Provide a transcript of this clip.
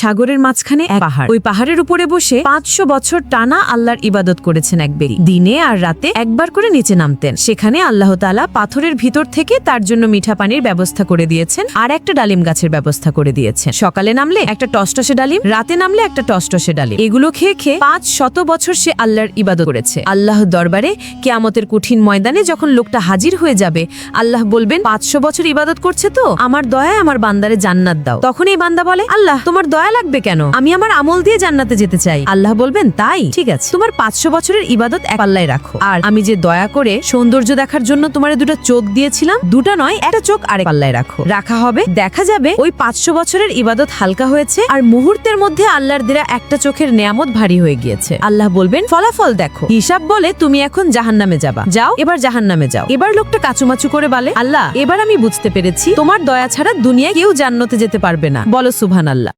সাগরের মাঝখানে এক পাহাড়। ওই পাহাড়ের উপরে বসে পাঁচশো বছর টানা আল্লাহর ইবাদত করেছেন এক বেরি দিনে আর রাতে একবার করে নিচে নামতেন। সেখানে আল্লাহ তালা পাথরের ভিতর থেকে তার জন্য মিঠা পানির ব্যবস্থা করে দিয়েছেন আর একটা ডালিম গাছের ব্যবস্থা করে দিয়েছেন। সকালে নামলে একটা টসটসে ডালিম, রাতে নামলে একটা টসটসে ডালিম। এগুলো খেয়ে খেয়ে পাঁচ শত বছর সে আল্লাহর ইবাদত করেছে। আল্লাহ দরবারে কেয়ামতের কঠিন ময়দানে যখন লোকটা হাজির হয়ে যাবে, আল্লাহ বলবেন, পাঁচশো বছর ইবাদত করছে তো? আমার দয়া আমার বান্দারে জান্নাত দাও। তখন এই বান্দা বলে, আল্লাহ, তোমার দয়া লাগবে কেন? আমি আমার আমল দিয়ে জান্নাতে যেতে চাই। আল্লাহ বলবেন, তাই? ঠিক আছে। তোমার পাঁচশো বছরের ইবাদত এক পাল্লায় রাখো। আর আমি যে দয়া করে সৌন্দর্য দেখার জন্য তোমার দুটো চোখ দিয়েছিলাম, দুটা নয়, একটা চোখ আরেক পাল্লায় রাখো। রাখা হবে, দেখা যাবে ওই পাঁচশো বছরের ইবাদত হালকা হয়েছে, আর মুহূর্তের মধ্যে আল্লাহর দেরা একটা চোখের নেয়ামত ভারী হয়ে গিয়েছে। আল্লাহ বলবেন, ফলাফল দেখো। হিসাব বলে তুমি এখন জাহান্নামে যাবা। যাও, এবার জাহান্নামে যাও। এবার লোকটা কাচুমাচু করে বলে, আল্লাহ, এবার আমি বুঝতে পেরেছি, তোমার দয়া ছাড়া দুনিয়ায় কেউ জান্নতে যেতে পারবে না। বলো সুভান আল্লাহ